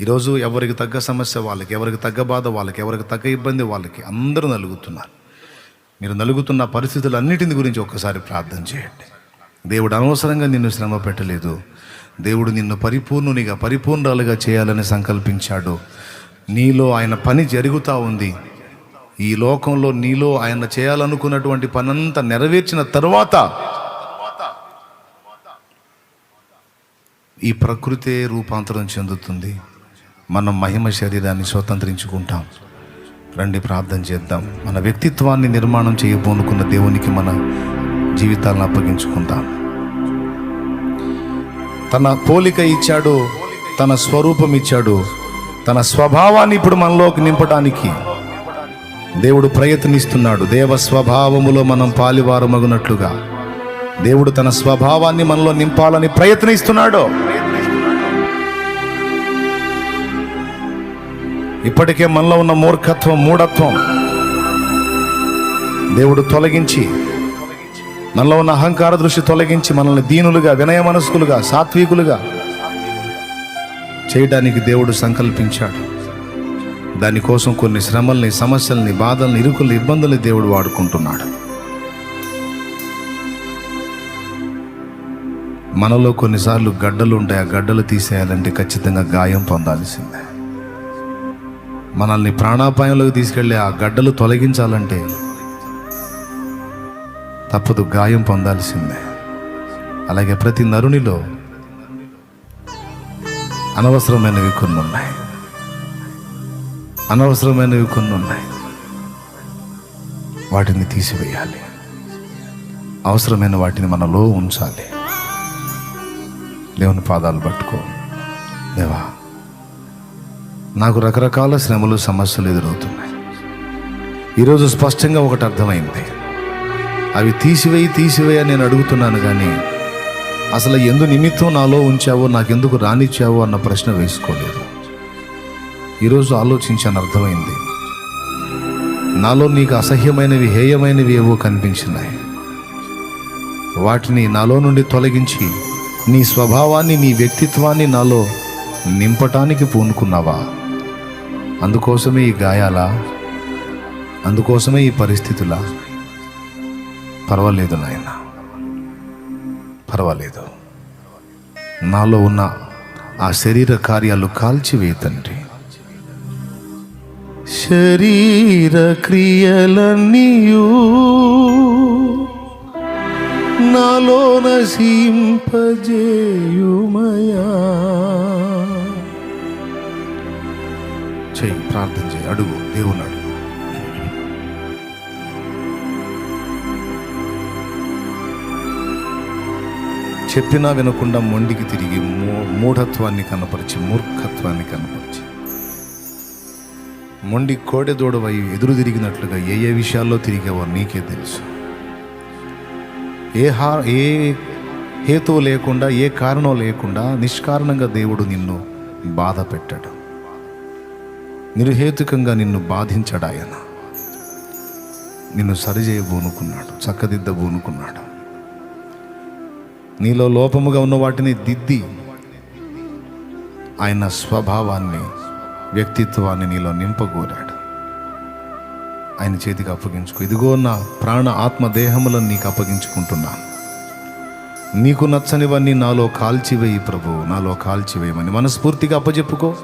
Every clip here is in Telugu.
ఈరోజు ఎవరికి తగ్గ సమస్య వాళ్ళకి ఎవరికి తగ్గ బాధ వాళ్ళకి ఎవరికి తగ్గ ఇబ్బంది వాళ్ళకి అందరూ నలుగుతున్నారు. మీరు నలుగుతున్న పరిస్థితులన్నిటిని గురించి ఒక్కసారి ప్రార్థన చేయండి. దేవుడు అనవసరంగా నిన్ను శ్రమ పెట్టలేదు. దేవుడు నిన్ను పరిపూర్ణునిగా పరిపూర్ణాలుగా చేయాలని సంకల్పించాడు. నీలో ఆయన పని జరుగుతూ ఉంది. ఈ లోకంలో నీలో ఆయన చేయాలనుకున్నటువంటి పనంతా నెరవేర్చిన తర్వాత ఈ ప్రకృతే రూపాంతరం చెందుతుంది. మనం మహిమ శరీరాన్ని స్వతంత్రించుకుంటాం. రండి ప్రార్థన చేద్దాం. మన వ్యక్తిత్వాన్ని నిర్మాణం చేయబోనుకున్న దేవునికి మన జీవితాలను అప్పగించుకుందాం. తన పోలిక ఇచ్చాడు తన స్వరూపం ఇచ్చాడు తన స్వభావాన్ని ఇప్పుడు మనలోకి నింపడానికి దేవుడు ప్రయత్నిస్తున్నాడు. దేవ స్వభావములో మనం పాలివారమగునట్లుగా దేవుడు తన స్వభావాన్ని మనలో నింపాలని ప్రయత్నిస్తున్నాడు. ఇప్పటికే మనలో ఉన్న మూర్ఖత్వం మూఢత్వం దేవుడు తొలగించి మనలో ఉన్న అహంకార దృష్టి తొలగించి మనల్ని దీనులుగా వినయ మనస్కులుగా సాత్వికులుగా చేయడానికి దేవుడు సంకల్పించాడు. దానికోసం కొన్ని శ్రమల్ని సమస్యల్ని బాధల్ని ఇరుకుల్ని ఇబ్బందుల్ని దేవుడు వాడుకుంటున్నాడు. మనలో కొన్నిసార్లు గడ్డలు ఉంటాయి ఆ గడ్డలు తీసేయాలంటే ఖచ్చితంగా గాయం పొందాల్సిందే. మనల్ని ప్రాణాపాయంలోకి తీసుకెళ్ళి ఆ గడ్డలు తొలగించాలంటే తప్పదు గాయం పొందాల్సిందే. అలాగే ప్రతి నరునిలో అనవసరమైనవి కొన్ని ఉన్నాయి. అనవసరమైనవి కొన్ని ఉన్నాయి. వాటిని తీసివేయాలి. అవసరమైన వాటిని మనలో ఉంచాలి. దేవుని పాదాలు పట్టుకో. దేవా నాకు రకరకాల శ్రమలు సమస్యలు ఎదురవుతున్నాయి. ఈరోజు స్పష్టంగా ఒకటి అర్థమైంది. అవి తీసివేయి తీసివేయి అని నేను అడుగుతున్నాను కానీ అసలు ఎందు నిమిత్తం నాలో ఉంచావో నాకెందుకు రానిచ్చావో అన్న ప్రశ్న వేసుకోలేదు. ఈరోజు ఆలోచించాను అర్థమైంది. నాలో నీకు అసహ్యమైనవి హేయమైనవి ఏవో కనిపించినాయి. వాటిని నాలో నుండి తొలగించి నీ స్వభావాన్ని నీ వ్యక్తిత్వాన్ని నాలో నింపటానికి పూనుకున్నావా? అందుకోసమే ఈ గాయాలా? అందుకోసమే ఈ పరిస్థితులా? పర్వాలేదు నాయన. పర్వాలేదు. నాలో ఉన్న ఆ శరీర కార్యాలు కాల్చివే తండ్రి. శరీర క్రియలన్నీయు నాలో నశింపజేయుమయా? ప్రార్థన చేయి. అడుగు. దేవుని అడుగు చెప్పినా వినకుండా మొండికి తిరిగి మూ- మూఢత్వాన్ని కనపరిచి మూర్ఖత్వాన్ని కనపరిచి. మొండి కోడెదోడవై ఎదురు తిరిగినట్లుగా ఏ ఏ విషయాల్లో తిరిగావో నీకే తెలుసు. ఏ హా ఏ హేతువు లేకుండా ఏ కారణం లేకుండా నిష్కారణంగా దేవుడు నిన్ను బాధ పెట్టాడు నిరుహేతుకంగా నిన్ను బాధించాడు ఆయన. నిన్ను సరిచేయబోనుకున్నాడు చక్కదిద్దబోనుకున్నాడు. నీలో లోపముగా ఉన్న వాటిని దిద్ది ఆయన స్వభావాన్ని వ్యక్తిత్వాన్ని నీలో నింపగోరాడు. ఆయన చేతికి అప్పగించుకో. ఇదిగో నా ప్రాణ ఆత్మ దేహములను నీకు అప్పగించుకుంటున్నాను నీకు నచ్చనివన్నీ నాలో కాల్చివేయి ప్రభు నాలో కాల్చివేయమని మనస్ఫూర్తిగా అప్పచెప్పుకో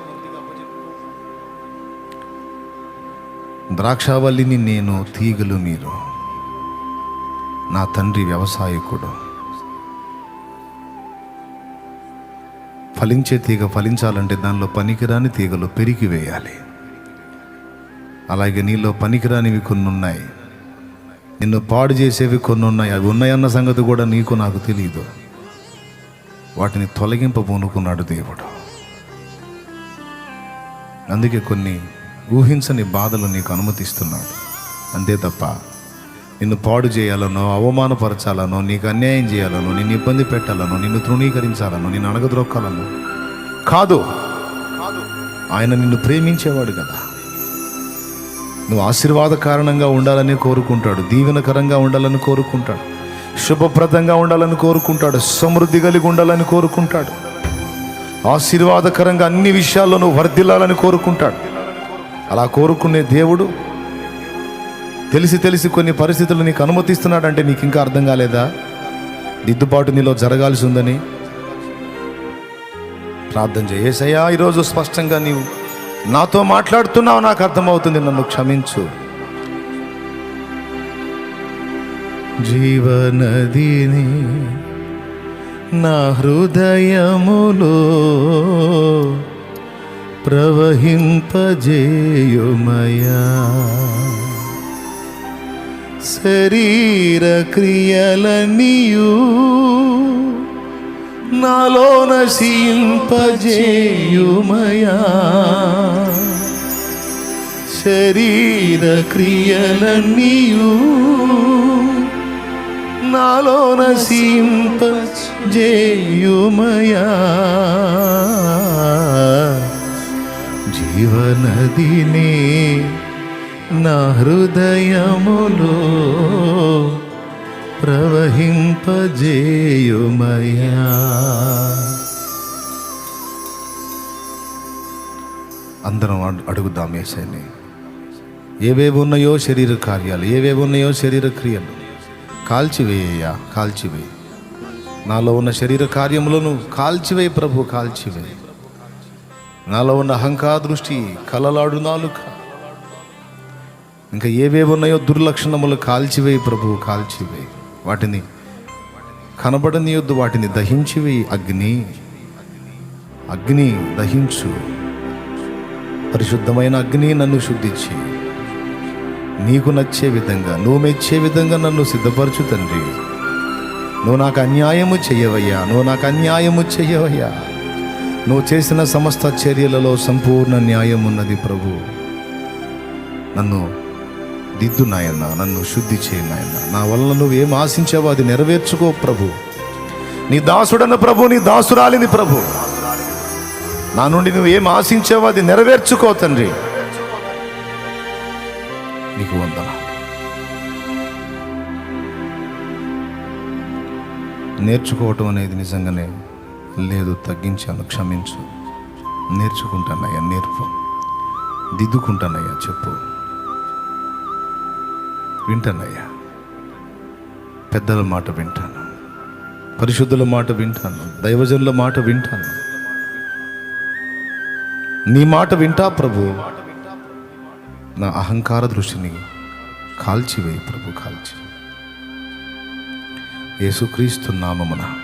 ద్రాక్షావల్లిని నేను తీగలు మీరు. నా తండ్రి వ్యవసాయకుడు. ఫలించే తీగ ఫలించాలంటే దానిలో పనికిరాని తీగలు పెరిగి వేయాలి. అలాగే నీలో పనికిరానివి కొన్ని ఉన్నాయి నిన్ను పాడు చేసేవి కొన్ని ఉన్నాయి అవి ఉన్నాయన్న సంగతి కూడా నీకు నాకు తెలియదు వాటిని తొలగింపబూనుకున్నాడు దేవుడు. అందుకే కొన్ని ఊహించని బాధలు నీకు అనుమతిస్తున్నాడు. అంతే తప్ప నిన్ను పాడు చేయాలనో అవమానపరచాలనో నీకు అన్యాయం చేయాలనో నిన్ను ఇబ్బంది పెట్టాలనో నిన్ను తృణీకరించాలనో నిన్ను అణగద్రొక్కాలనో కాదు. ఆయన నిన్ను ప్రేమించేవాడు కదా. నువ్వు ఆశీర్వాద కారణంగా ఉండాలని కోరుకుంటాడు దీవెనకరంగా ఉండాలని కోరుకుంటాడు శుభప్రదంగా ఉండాలని కోరుకుంటాడు సమృద్ధి కలిగి ఉండాలని కోరుకుంటాడు ఆశీర్వాదకరంగా అన్ని విషయాల్లోనూ వర్ధిల్లాలని కోరుకుంటాడు. అలా కోరుకునే దేవుడు? తెలిసి తెలిసి కొన్ని పరిస్థితులు నీకు అనుమతిస్తున్నాడంటే నీకు ఇంకా అర్థం కాలేదా? దిద్దుబాటు నీలో జరగాల్సి ఉందని. ప్రార్థన చేసేసయ్యా ఈరోజు స్పష్టంగా నీవు నాతో మాట్లాడుతున్నావు నాకు అర్థమవుతుంది నన్ను క్షమించు. జీవనదిని నా హృదయములో ప్రవహింపజేయుమయా. శరీర క్రియలనియు నాలో నశింపజేయుమయా. శరీర క్రియలనియు నాలో నశింపజేయుమయా. జీవనదిని నా హృదయములో ప్రవహింపజేయుమయా అందరం అడుగుదాం ఏసైని ఏవేవి ఉన్నాయో శరీర కార్యాలు ఏవేవి ఉన్నాయో శరీర క్రియలు. కాల్చివేయ్యా కాల్చివేయి. నాలో ఉన్న శరీర కార్యములను కాల్చివేయి ప్రభు కాల్చివేయి. నాలో ఉన్న అహంకార దృష్టి కలలాడు నాలుక. ఇంకా ఏవేవి ఉన్నాయో దుర్లక్షణములు కాల్చివేయి ప్రభు కాల్చివేయి. వాటిని కనబడనీయొద్దు వాటిని దహించివేయి అగ్ని. అగ్ని దహించు. పరిశుద్ధమైన అగ్ని నన్ను శుద్ధించి. నీకు నచ్చే విధంగా నువ్వు మెచ్చే విధంగా నన్ను సిద్ధపరచు తండ్రి. నువ్వు నాకు అన్యాయము చెయ్యవయ్యా నువ్వు నాకు అన్యాయము చెయ్యవయ్యా నువ్వు చేసిన సమస్త చర్యలలో సంపూర్ణ న్యాయం ఉన్నది ప్రభు. నన్ను దిద్దు నాయన్న నన్ను శుద్ధి చేయి నాయన. నా వల్ల నువ్వు ఏం ఆశించావో అది నెరవేర్చుకో ప్రభు. నీ దాసుడన్న ప్రభు నీ దాసురాలిని ప్రభు. నా నుండి నువ్వు ఏం ఆశించావో అది నెరవేర్చుకో తండ్రి. నీకు వందన నేర్చుకోవటం అనేది నిజంగానే లేదు తగ్గించాను క్షమించు. నేర్చుకుంటానయ్యా నేర్పు. దిద్దుకుంటానయ్యా చెప్పు. వింటానయ్యా. పెద్దల మాట వింటాను. పరిశుద్ధుల మాట వింటాను. దైవజనుల మాట వింటాను. నీ మాట వింటా ప్రభు. నా అహంకార దృష్టిని కాల్చివేయి ప్రభు కాల్చి యేసుక్రీస్తు నామమున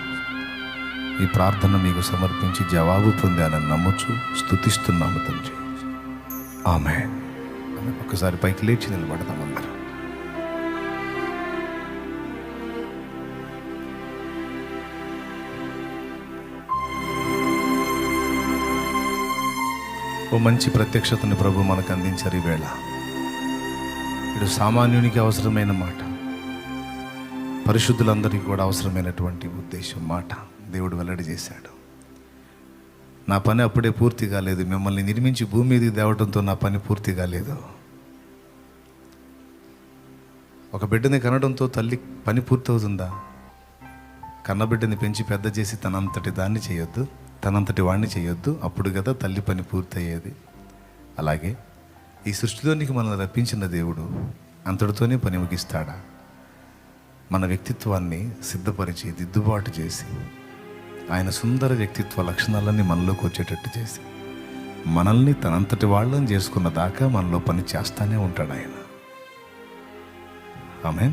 ఈ ప్రార్థన మీకు సమర్పించి జవాబు పొందానని నమ్ముచు స్తుతిస్తున్నాము తండ్రి. ఆమె ఒకసారి పైకి లేచి నిలబడతాం అందరం. ఓ మంచి ప్రత్యక్షతని ప్రభు మనకు అందించారు ఈవేళ ఇటు సామాన్యునికి అవసరమైన మాట పరిశుద్ధులందరికీ కూడా అవసరమైనటువంటి ఉద్దేశం మాట. దేవుడు వెల్లడి చేశాడు. నా పని అప్పుడే పూర్తి కాలేదు. మిమ్మల్ని నిర్మించి భూమి మీదకి తేవడంతో నా పని పూర్తి కాలేదు. ఒక బిడ్డని కనడంతో తల్లి పని పూర్తవుతుందా? కన్నబిడ్డని పెంచి పెద్ద చేసి తనంతటి దాన్ని చేయొద్దు తనంతటి వాడిని చేయొద్దు. అప్పుడు కదా తల్లి పని పూర్తయ్యేది. అలాగే ఈ సృష్టిలోనికి మనల్ని రప్పించిన దేవుడు అంతటితోనే పని ముగిస్తాడా? మన వ్యక్తిత్వాన్ని సిద్ధపరిచి దిద్దుబాటు చేసి ఆయన సుందర వ్యక్తిత్వ లక్షణాలన్నీ మనలోకి వచ్చేటట్టు చేసి మనల్ని తనంతటి వాళ్ళని చేసుకున్న దాకా మనలో పని చేస్తానే ఉంటాడు ఆయన. ఆమె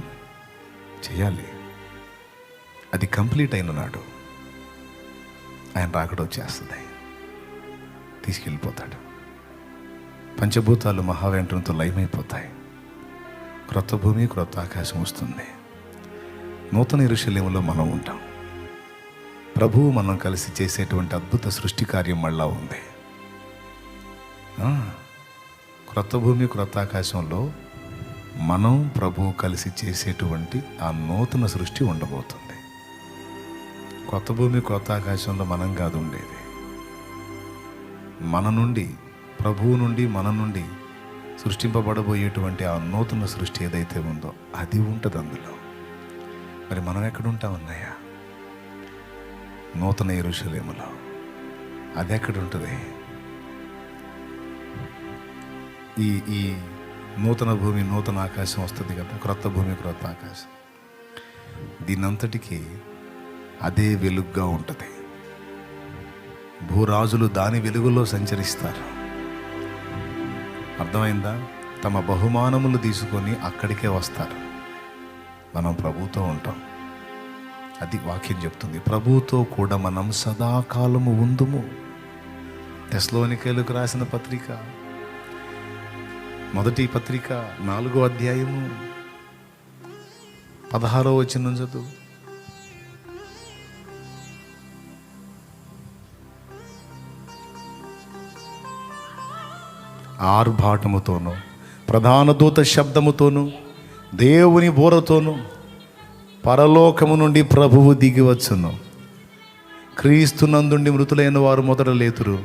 చేయాలి. అది కంప్లీట్ అయిన నాడు ఆయన రాకడ వచ్చేస్తుంది. తీసుకెళ్ళిపోతాడు. పంచభూతాలు మహావేంటంతో లయమైపోతాయి. క్రొత్త భూమి క్రొత్త ఆకాశం వస్తుంది. నూతన ఇరుశల్యంలో మనం ఉంటాం. ప్రభువు మనం కలిసి చేసేటువంటి అద్భుత సృష్టి కార్యం మళ్ళా ఉంది. ఆ, క్రొత్త భూమి క్రొత్త ఆకాశంలో మనం ప్రభువు కలిసి చేసేటువంటి ఆ నూతన సృష్టి ఉండబోతుంది. కొత్త భూమి కొత్త ఆకాశంలో మనం కాదు ఉండేది. మన నుండి ప్రభువు నుండి మన నుండి సృష్టింపబడబోయేటువంటి ఆ నూతన సృష్టి ఏదైతే ఉందో అది ఉంటుంది అందులో. మరి మనం ఎక్కడుంటామన్నాయా నూతన ఎరుశలేములో అది ఎక్కడ ఉంటుంది ఈ ఈ నూతన భూమి నూతన ఆకాశం వస్తుంది కదా క్రొత్త భూమి క్రొత్త ఆకాశం. దీనంతటికీ అదే వెలుగుగా ఉంటుంది. భూరాజులు దాని వెలుగులో సంచరిస్తారు. అర్థమైందా? తమ బహుమానములు తీసుకొని అక్కడికే వస్తారు. మనం ప్రభుతో ఉంటాం. అది వాక్యం చెప్తుంది. ప్రభుతో కూడా మనం సదాకాలము ఉందుము. తెస్లోనికేలకు రాసిన పత్రిక మొదటి పత్రిక నాలుగో అధ్యాయము పదహారో వచ్చిన చదువు. ఆర్భాటముతోనూ ప్రధాన దూత శబ్దముతోనూ దేవుని బోరతోనూ పరలోకము నుండి ప్రభువు దిగి వచ్చును. క్రీస్తునందుండి మృతులైన వారు మొదట లేతురు.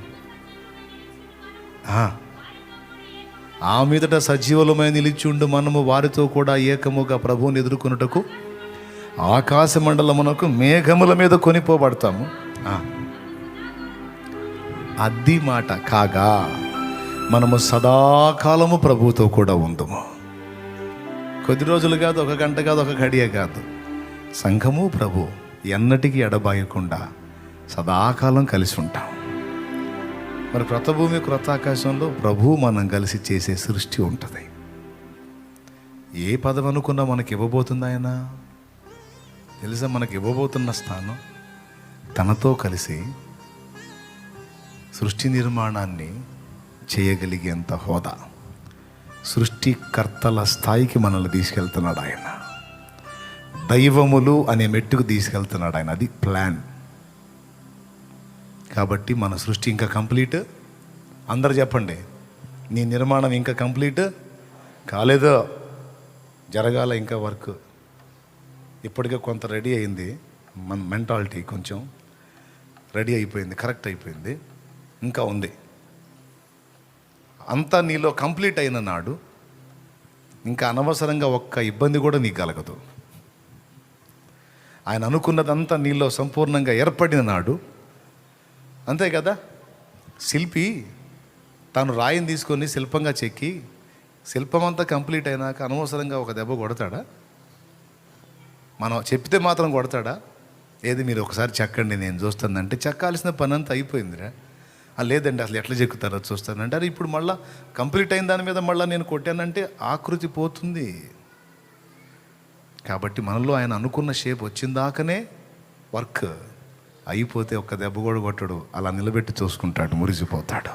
ఆ, మీదట సజీవులమై నిలిచిండు మనము వారితో కూడా ఏకముగా ప్రభువుని ఎదుర్కొనుటకు ఆకాశ మండలమునకు మేఘముల మీద కొనిపోబడతాము. అద్ది మాట కాగా మనము సదాకాలము ప్రభువుతో కూడా ఉందము. కొద్ది రోజులు కాదు ఒక గంట కాదు ఒక గడియ కాదు. సంఘము ప్రభు ఎన్నటికీ ఎడబాయకుండా సదాకాలం కలిసి ఉంటాం. మరి క్రొత్త భూమి ప్రభు మనం కలిసి చేసే సృష్టి ఉంటుంది. ఏ పదం అనుకున్నా మనకి ఇవ్వబోతుంది ఆయన? తెలుసా మనకి ఇవ్వబోతున్న స్థానం? తనతో కలిసి సృష్టి నిర్మాణాన్ని చేయగలిగేంత హోదా సృష్టికర్తల స్థాయికి మనల్ని తీసుకెళ్తున్నాడు ఆయన. దైవములు అనే మెట్టుకు తీసుకెళ్తున్నాడు ఆయన. అది ప్లాన్ కాబట్టి మన సృష్టి ఇంకా కంప్లీట్. అందరు చెప్పండి నీ నిర్మాణం ఇంకా కంప్లీట్? కాలేదో? జరగాల ఇంకా వర్క్? ఇప్పటికే కొంత రెడీ అయింది. మన మెంటాలిటీ కొంచెం రెడీ అయిపోయింది కరెక్ట్ అయిపోయింది. ఇంకా ఉంది. అంతా నీలో కంప్లీట్ అయిన నాడు ఇంకా అనవసరంగా ఒక్క ఇబ్బంది కూడా నీకు కలగదు. ఆయన అనుకున్నదంతా నీలో సంపూర్ణంగా ఏర్పడిన నాడు అంతే కదా? శిల్పి తాను రాయిని తీసుకొని శిల్పంగా చెక్కి శిల్పం అంతా కంప్లీట్ అయినాక అనవసరంగా ఒక దెబ్బ కొడతాడా? మనం చెప్తే మాత్రం కొడతాడా? ఏది మీరు ఒకసారి చెక్కండి నేను చూస్తానంటే చెక్కాల్సిన పని అంతా అయిపోయిందిరా లేదండి అసలు ఎట్లా చెక్కుతారో చూస్తానంటే అరే ఇప్పుడు మళ్ళీ కంప్లీట్ అయిన దాని మీద మళ్ళీ నేను కొట్టానంటే ఆకృతి పోతుంది. కాబట్టి మనలో ఆయన అనుకున్న షేప్ వచ్చిందాకనే వర్క్ అయిపోతే ఒక్క దెబ్బ కూడా కొట్టడు. అలా నిలబెట్టి చూసుకుంటాడు మురిసిపోతాడు.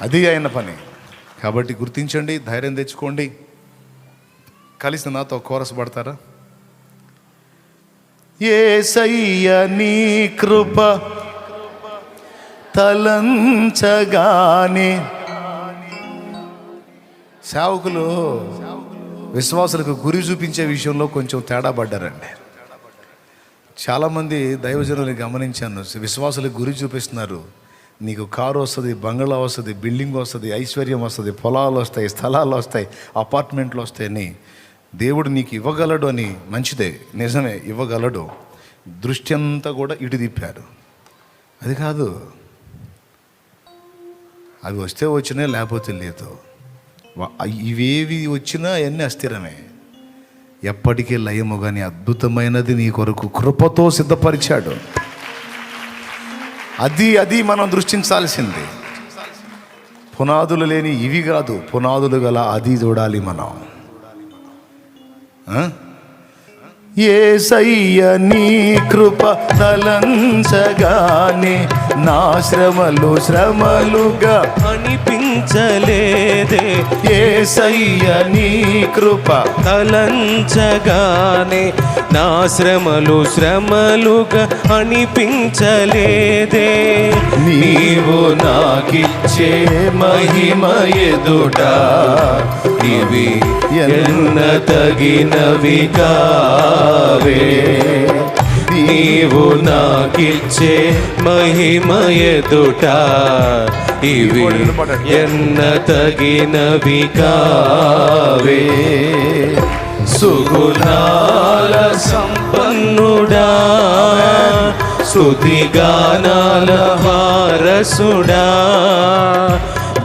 అది ఆయన పని. కాబట్టి గుర్తించండి ధైర్యం తెచ్చుకోండి. కలిసి నాతో కోరస్ పడతారా? ఏ నీ కృప తలంచగానే. సేవకులు విశ్వాసులకు గురి చూపించే విషయంలో కొంచెం తేడా పడ్డారండి. చాలామంది దైవజనులు గమనించాను. విశ్వాసులకు గురి చూపిస్తున్నారు. నీకు కారు వస్తుంది బంగ్లా వస్తుంది బిల్డింగ్ వస్తుంది ఐశ్వర్యం వస్తుంది పొలాలు వస్తాయి స్థలాలు వస్తాయి అపార్ట్మెంట్లు వస్తాయని దేవుడు నీకు ఇవ్వగలడు అని మంచిదే నిజమే ఇవ్వగలడు. దృష్టి అంతా కూడా ఇటు తిప్పారు. అది కాదు. అవి వస్తే వచ్చినాయి లేకపోతే లేదు. ఇవేవి వచ్చినా అవన్నీ అస్థిరమే. ఎప్పటికీ లయము కానీ అద్భుతమైనది నీ కొరకు కృపతో సిద్ధపరిచాడు. అది అది మనం దృష్టించాల్సింది. పునాదులు లేని ఇవి కాదు పునాదులు గల అది చూడాలి మనం. ఆ? ఏసయ్య నీ కృప తలంచగానే నా శ్రమలు శ్రమలుగా అనిపించలేదే. ఏసయ్య నీ కృప తలంచగానే నా శ్రమలు శ్రమలుగా అనిపించలేదే. నీవు నాకిచ్చే మహిమ ఎదుట ఇవి ఎన్న తగినవి కావే నీవు నాకిచ్చే మహిమ ఎదుట ఇవి ఎన్న తగినవి కావే సుగుణాల సంపన్నుడా. స్తుతి గానాల వారసుడా.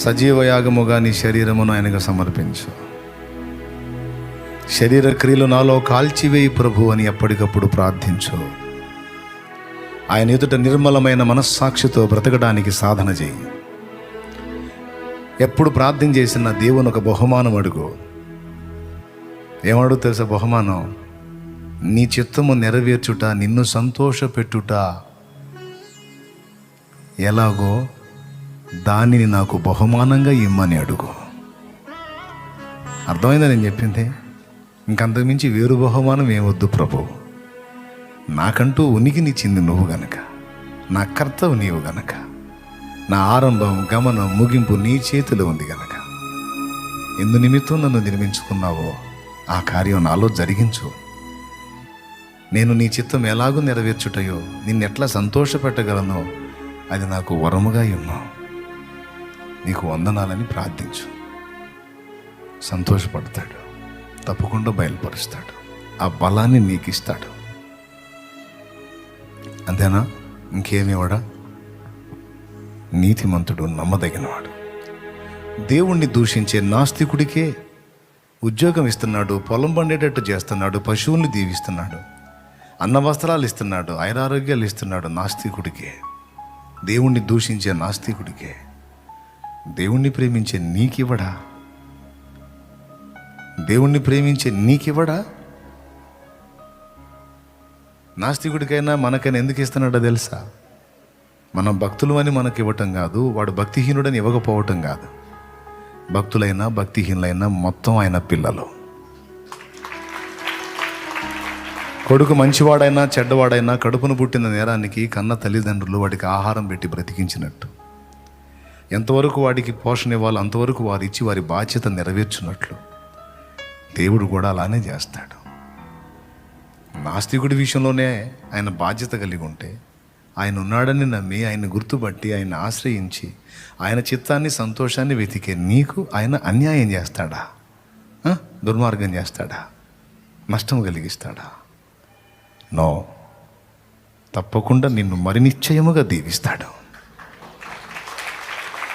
సజీవ యాగముగా నీ శరీరమును ఆయనకు సమర్పించు. శరీర క్రియలు నాలో కాల్చివేయి ప్రభు అని ఎప్పటికప్పుడు ప్రార్థించు. ఆయన ఎదుట నిర్మలమైన మనస్సాక్షితో బ్రతకడానికి సాధన చేయి. ఎప్పుడు ప్రార్థన చేసిన దేవుని ఒక బహుమానం అడుగు. ఏమడుగు తెలుసా బహుమానం? నీ చిత్తము నెరవేర్చుట నిన్ను సంతోషపెట్టుట. ఎలాగో దానిని నాకు బహుమానంగా ఇమ్మని అడుగు. అర్థమైందా నేను చెప్పింది? ఇంకంతకుమించి వేరు బహుమానం ఏమొద్దు ప్రభు. నాకంటూ ఉనికినిచ్చింది నువ్వు గనక. నా కర్తవు నీవు గనక. నా ఆరంభం గమనం ముగింపు నీ చేతిలో ఉంది గనక. ఎందు నిమిత్తం నన్ను నిర్మించుకున్నావో ఆ కార్యం నాలో జరిగించు. నేను నీ చిత్తం ఎలాగూ నెరవేర్చుటయో నిన్నెట్లా సంతోషపెట్టగలనో అది నాకు వరముగా ఉన్నావు నీకు వందనాలని ప్రార్థించు. సంతోషపడతాడు. తప్పకుండా బయలుపరుస్తాడు. ఆ బలాన్ని నీకు ఇస్తాడు అంతేనా ఇంకేమివాడా నీతిమంతుడు నమ్మదగినవాడు. దేవుణ్ణి దూషించే నాస్తికుడికే ఉద్యోగం ఇస్తున్నాడు పొలం పండేటట్టు చేస్తున్నాడు పశువుల్ని దీవిస్తున్నాడు అన్న వస్త్రాలు ఇస్తున్నాడు ఐరారోగ్యాలు ఇస్తున్నాడు నాస్తికుడికే. దేవుణ్ణి దూషించే నాస్తికుడికే. దేవుణ్ణి ప్రేమించే నీకివ్వడా? దేవుణ్ణి ప్రేమించే నీకివ్వడా? నాస్తికుడికైనా మనకైనా ఎందుకు ఇస్తున్నాడో తెలుసా? మనం భక్తులు అని మనకి ఇవ్వటం కాదు వాడు భక్తిహీనుడని ఇవ్వకపోవటం కాదు. భక్తులైనా భక్తిహీనులైనా మొత్తం ఆయన పిల్లలు. కొడుకు మంచివాడైనా చెడ్డవాడైనా కడుపును పుట్టిన నేరానికి కన్న తల్లిదండ్రులు వాడికి ఆహారం పెట్టి బ్రతికించినట్టు. ఎంతవరకు వాడికి పోషణ ఇవ్వాలో అంతవరకు వారు ఇచ్చి వారి బాధ్యత నెరవేర్చున్నట్లు. దేవుడు కూడా అలానే చేస్తాడు. నాస్తికుడి విషయంలోనే ఆయన బాధ్యత కలిగి ఉంటే ఆయన ఉన్నాడని నమ్మి ఆయన గుర్తుపట్టి ఆయన ఆశ్రయించి ఆయన చిత్తాన్ని సంతోషాన్ని వెతికే నీకు ఆయన అన్యాయం చేస్తాడా? దుర్మార్గం చేస్తాడా? నష్టం కలిగిస్తాడా? నో. తప్పకుండా నిన్ను మరి నిశ్చయముగా దీవిస్తాడు.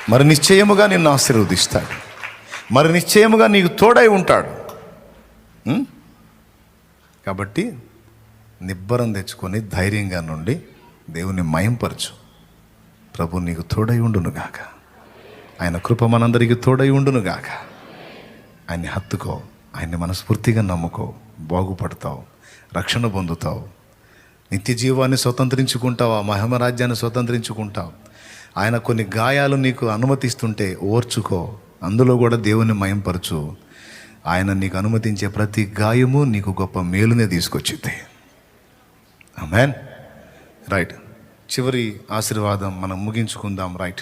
మరి నిశ్చయముగా నిన్ను ఆశీర్వదిస్తాడు. మరి నిశ్చయముగా నీకు తోడై ఉంటాడు. కాబట్టి నిబ్బరం తెచ్చుకొని ధైర్యంగా నుండి దేవుని మయంపరచు. ప్రభు నీకు తోడై ఉండునుగాక. ఆయన కృప మనందరికీ తోడై ఉండునుగాక. ఆయన్ని హత్తుకో ఆయన్ని మనస్ఫూర్తిగా నమ్ముకో బాగుపడతావు రక్షణ పొందుతావు. నిత్య జీవాన్ని స్వతంత్రించుకుంటావు ఆ మహిమరాజ్యాన్ని స్వతంత్రించుకుంటావు. ఆయన కొన్ని గాయాలు నీకు అనుమతిస్తుంటే ఓర్చుకో. అందులో కూడా దేవుని మయంపరచు. ఆయన నీకు అనుమతించే ప్రతి గాయము నీకు గొప్ప మేలునే తీసుకొచ్చింది. మ్యాన్ రైట్ చివరి ఆశీర్వాదం మనం ముగించుకుందాం. రైట్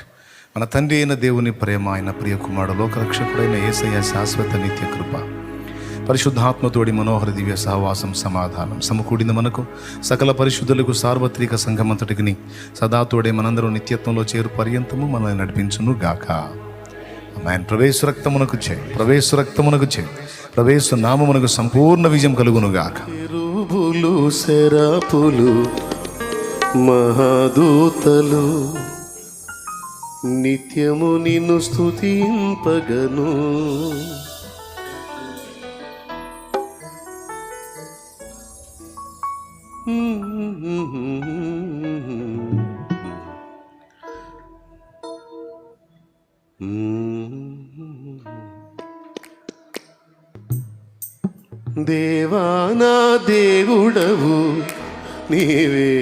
మన తండ్రి అయిన దేవుని ప్రేమ ఆయన ప్రియ కుమారుడు లోకరక్షకుడైన ఏసయ్య శాశ్వత నిత్య కృప. పరిశుద్ధాత్మతోడి మనోహర దివ్య సహవాసం సమాధానం సమకూడిన మనకు. సకల పరిశుద్ధులకు సార్వత్రిక సంఘమంతటికి సదా తోడే మనందరూ నిత్యత్వంలో చేరు పర్యంతము మనల్ని నడిపించును గాక. ఆయన ప్రవేశ రక్తమునకు చే ప్రవేశ రక్తమునకు చే ప్రవేశ నామమునకు సంపూర్ణ విజయం కలుగును గాక. శరాపులు మహాదూతలు నిత్యము నిన్ను స్థుతింపగను నీవేనని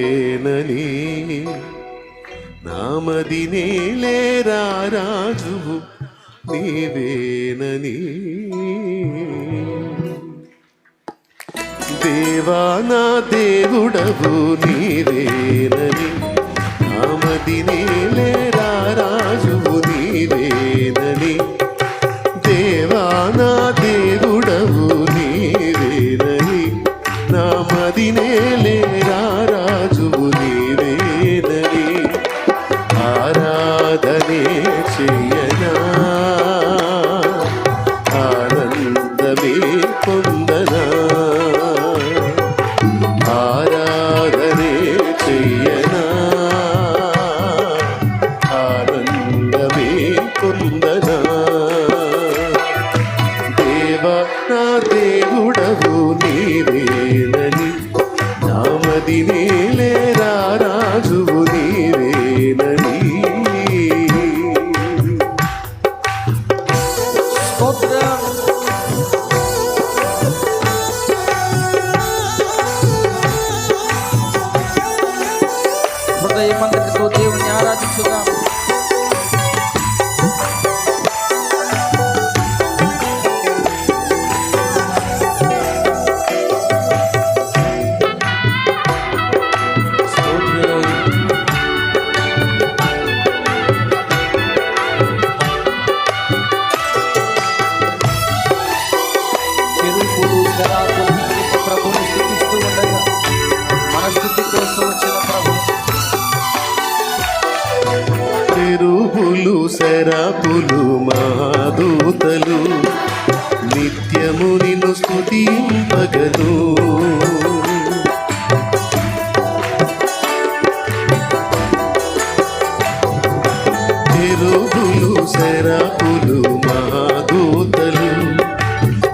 శరాపులు మహాదూతలు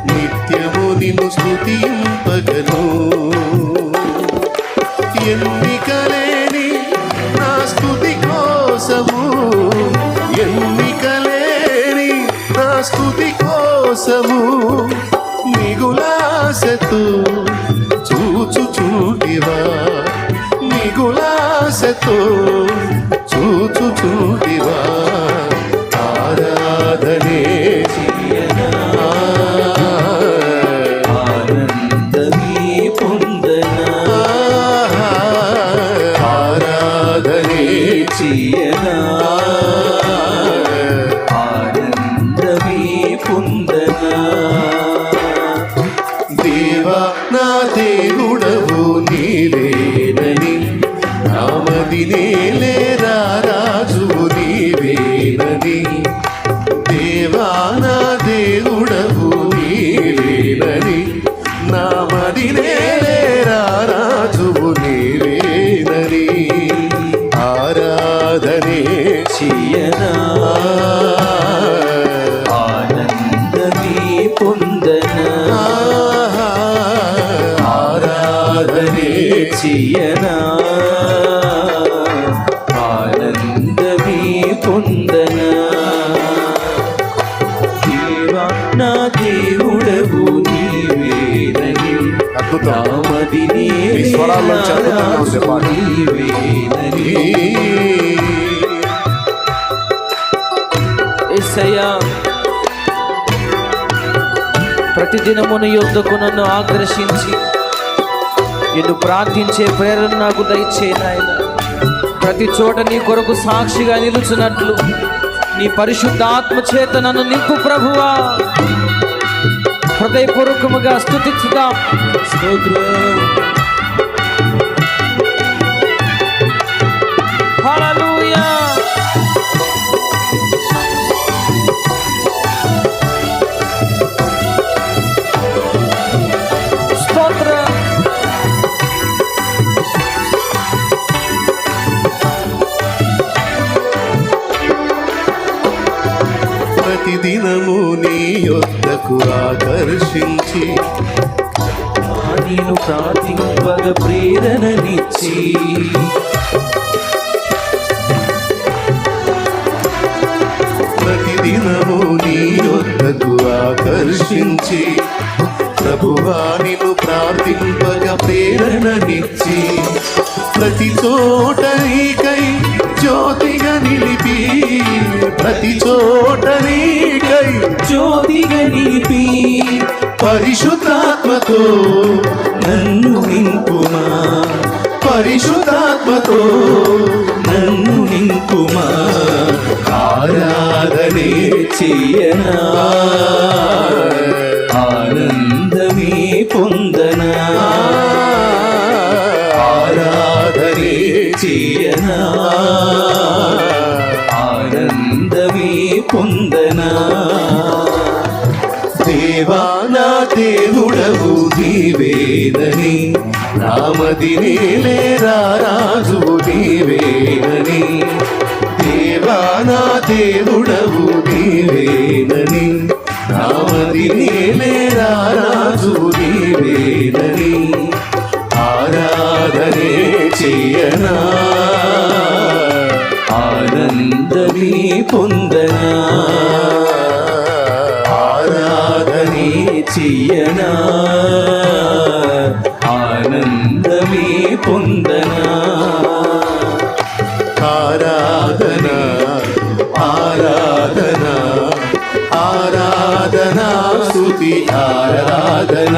నిత్యము నిన్ను స్తుతింపగను ఎన్నికలేని నా స్థుతి కోసము ఎన్నికలేని నా స్థుతి కోసము మిగులాసతు చూచు చూటివా మిగులాసతో దేవుడవు నీవేనని నామది ఈ స్వరాల్లోంచి అద్భుతంగా ఉంది పాట. నీవేనని ఏసయ్యా ప్రతిదినము నీ యొద్దకు నన్ను ఆకర్షించి నిన్ను ప్రార్థించే ప్రేరణ నాకు దయచే నాయన. ప్రతి చోట నీ కొరకు సాక్షిగా నిలుచున్నట్లు నీ పరిశుద్ధ ఆత్మ చేత నన్ను నింపు ప్రభువా. హృదయపూర్వకముగా స్థుతించుదాం స్తోత్రం. ప్రతిదినము నీ యొద్దకు ఆకర్షించి. నేను ప్రార్థింపగ ప్రేరణనిచ్చి. ప్రతిదినము నీ యొద్దకు ఆకర్షించి. ప్రభువా నిన్ను ప్రార్థింపగ ప్రేరణనిచ్చి. ప్రతి చోట నీకై జ్యోతిగా నిలిపి ప్రతి చోట నీకై జ్యోతిగా నిలిపి పరిశుద్ధాత్మతో నన్ను నింపుమా. పరిశుద్ధాత్మతో నన్ను నింపుమా. ఆరాధనే చెయ్యనా ఆనందమే పొందనా. ఆరాధనే ఆనందమే పొందనా. దేవానా దేవుడవు నీవేనని రామది నేలేరా రాజు నీవేనని దేవానా దేవుడవు నీవేనని రామది నేలేరా రాజు నీవేనని సాధనే చెయ్యనా ఆనందమే పొందనా? ఆరాధనే చెయ్యనా? ఆనందమే పొందనా? ఆరాధన? ఆరాధన? ఆరాధన స్తుతి ఆరాధన ఆరాధన?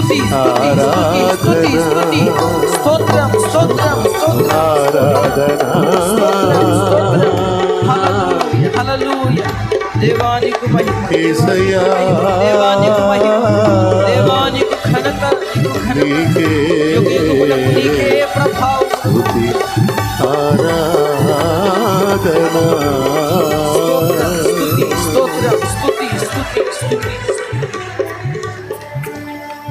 స్తుతి స్తుతి స్తుతి స్తుతి స్తుతి. స్తోత్రం స్తోత్రం స్తోత్రం. హల్లెలూయా హల్లెలూయా. దేవానికి మహిమ యేసయ్యా దేవానికి మహిమ దేవానికి ఘనత. నీకు. నీకే ప్రభావం. స్తుతి ఆరాధన. స్తోత్రం స్తుతి స్తోత్రం. స్తుతి స్తుతి స్తుతి.